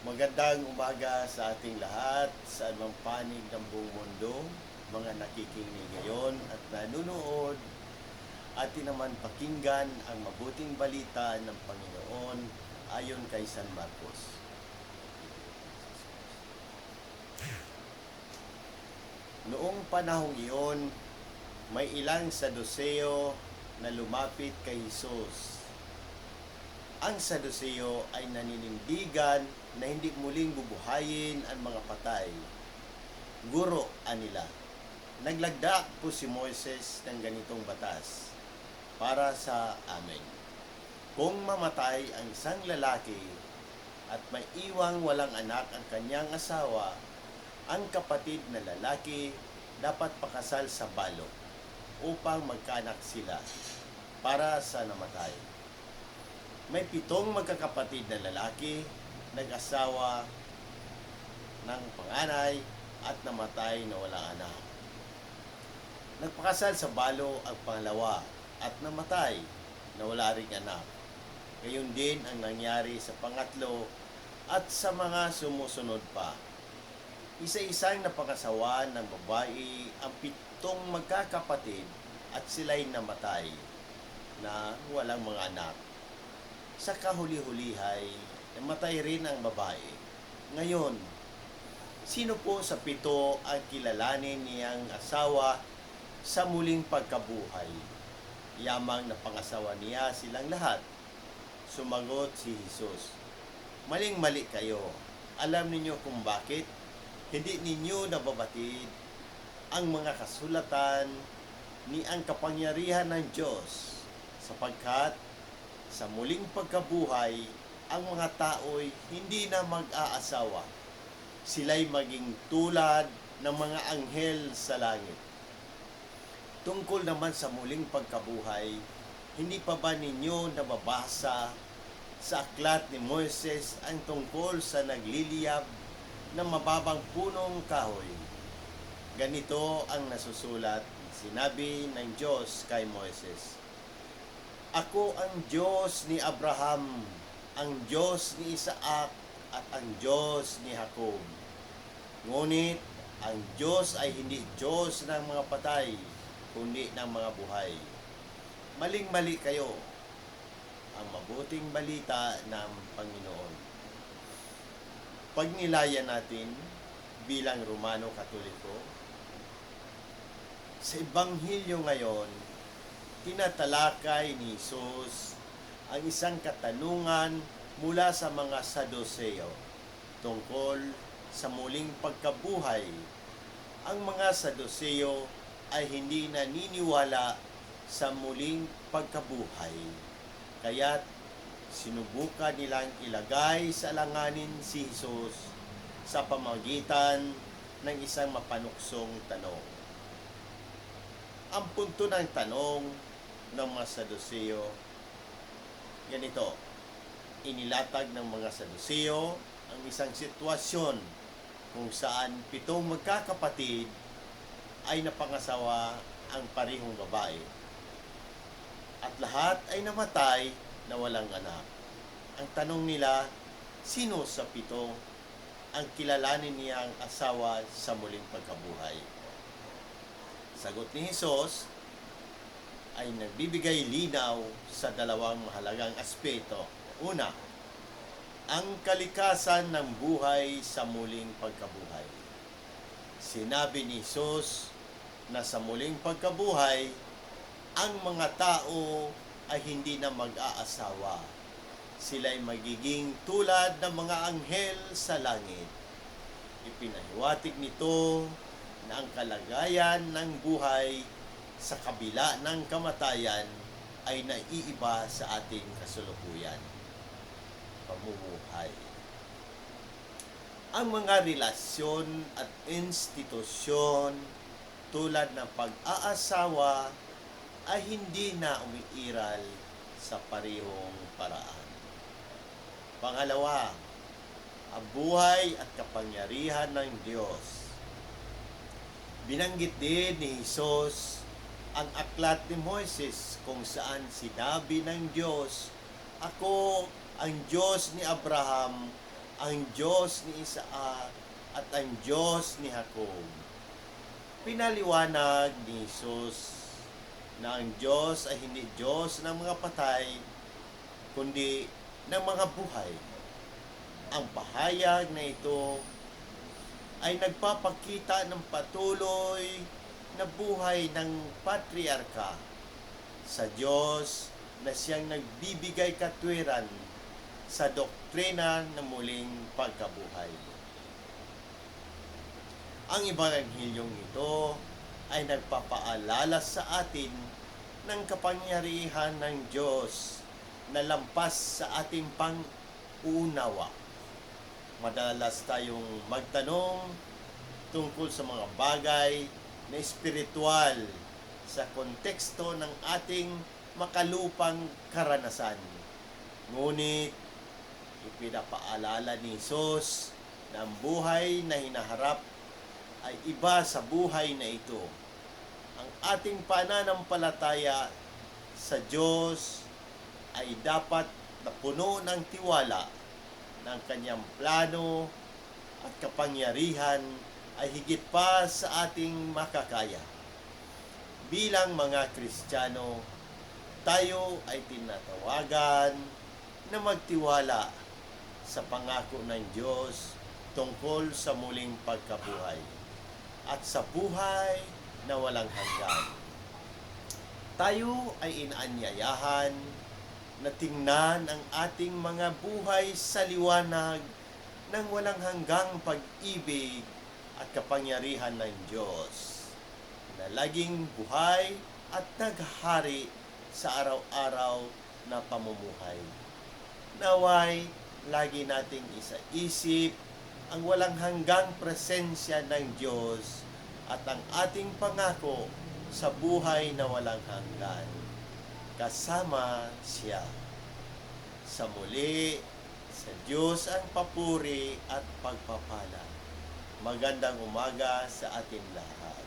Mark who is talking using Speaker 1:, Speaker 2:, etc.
Speaker 1: Magandang umaga sa ating lahat sa anumang panig ng buong mundo, mga nakikinig ngayon at nanonood atin naman pakinggan ang mabuting balita ng Panginoon ayon kay San Marcos. Noong panahong iyon, may ilang saduseo na lumapit kay Jesus. Ang saduseo ay naninindigan na hindi muling bubuhayin ang mga patay. Guro anila. Naglagda po si Moises ng ganitong batas para sa amin. Kung mamatay ang isang lalaki at may iwang walang anak ang kanyang asawa, ang kapatid na lalaki dapat pakasal sa balo upang magkanak sila para sa namatay. May pitong magkakapatid na lalaki, nag-asawa ng panganay at namatay na walang anak. Nagpakasal sa balo ang pangalawa at namatay na wala ring anak. Gayon din ang nangyari sa pangatlo at sa mga sumusunod pa. Isa-isang napangasawa ng babae ang pitong magkakapatid at sila'y namatay na walang mga anak. Sa kahuli-hulihay, namatay rin ang babae. Ngayon, sino po sa pito ang kilalanin niyang asawa sa muling pagkabuhay? Yamang na pangasawa niya silang lahat. Sumagot si Jesus, Maling-mali kayo. Alam ninyo kung bakit hindi ninyo nababatid ang mga kasulatan ni ang kapangyarihan ng Diyos sapagkat sa muling pagkabuhay ang mga tao'y hindi na mag-aasawa. Sila'y maging tulad ng mga anghel sa langit. Tungkol naman sa muling pagkabuhay, hindi pa ba ninyo nababasa sa aklat ni Moises ang tungkol sa nagliliyab ng mababang punong kahoy? Ganito ang nasusulat, sinabi ng Diyos kay Moises. Ako ang Diyos ni Abraham, ang Diyos ni Isaac, at ang Diyos ni Jacob. Ngunit, ang Diyos ay hindi Diyos ng mga patay, kundi ng mga buhay. Maling-mali kayo ang mabuting balita ng Panginoon. Pag nilaya natin bilang Romano Katoliko, sa Ebanghelyo ngayon, tinatalakay ni Jesus ang isang katanungan mula sa mga Saduseo tungkol sa muling pagkabuhay. Ang mga Saduseo ay hindi naniniwala sa muling pagkabuhay. Kaya't sinubukan nilang ilagay sa alanganin si Jesus sa pamagitan ng isang mapanuksong tanong. Ang punto ng tanong ng mga Saduseo, ganito, inilatag ng mga Saduseo ang isang sitwasyon kung saan pitong magkakapatid ay napangasawa ang parihong babae. At lahat ay namatay na walang anak. Ang tanong nila, sino sa pito ang kilalanin niyang asawa sa muling pagkabuhay? Sagot ni Jesus ay nagbibigay linaw sa dalawang mahalagang aspeto. Una, ang kalikasan ng buhay sa muling pagkabuhay. Sinabi ni Jesus na sa muling pagkabuhay, ang mga tao ay hindi na mag-aasawa. Sila'y magiging tulad ng mga anghel sa langit. Ipinahiwatig nito na ang kalagayan ng buhay sa kabila ng kamatayan ay naiiba sa ating kasulukuyan. Pamumuhay. Ang mga relasyon at institusyon tulad ng pag-aasawa ay hindi na umiiral sa parihong paraan. Pangalawa, ang buhay at kapangyarihan ng Diyos. Binanggit din ni Jesus ang aklat ni Moises kung saan sinabi ng Diyos, Ako ang Diyos ni Abraham, ang Diyos ni Isaac at ang Diyos ni Jacob. Pinaliwanag ni Jesus na ang Diyos ay hindi Diyos ng mga patay, kundi ng mga buhay. Ang pahayag na ito ay nagpapakita ng patuloy na buhay ng patriarka sa Diyos na siyang nagbibigay katwiran sa doktrina ng muling pagkabuhay. Ang Ebanghilyong ito ay nagpapaalala sa atin ng kapangyarihan ng Diyos na lampas sa ating pang-uunawa. Madalas tayong magtanong tungkol sa mga bagay na espiritual sa konteksto ng ating makalupang karanasan. Ngunit, ipinapaalala ni Jesus na ang buhay na hinaharap ay iba sa buhay na ito. Ang ating pananampalataya sa Diyos ay dapat na puno ng tiwala ng kanyang plano at kapangyarihan ay higit pa sa ating makakaya. Bilang mga Kristiyano, tayo ay tinatawagan na magtiwala sa pangako ng Diyos tungkol sa muling pagkabuhay at sa buhay na walang hanggan. Tayo ay inaanyayahan na tingnan ang ating mga buhay sa liwanag ng walang hanggang pag-ibig at kapangyarihan ng Diyos na laging buhay at naghahari sa araw-araw na pamumuhay. Naway, lagi nating isa-isip ang walang hanggang presensya ng Diyos at ang ating pangako sa buhay na walang hanggan. Kasama siya. Sa muli, sa Diyos ang papuri at pagpapala. Magandang umaga sa atin lahat.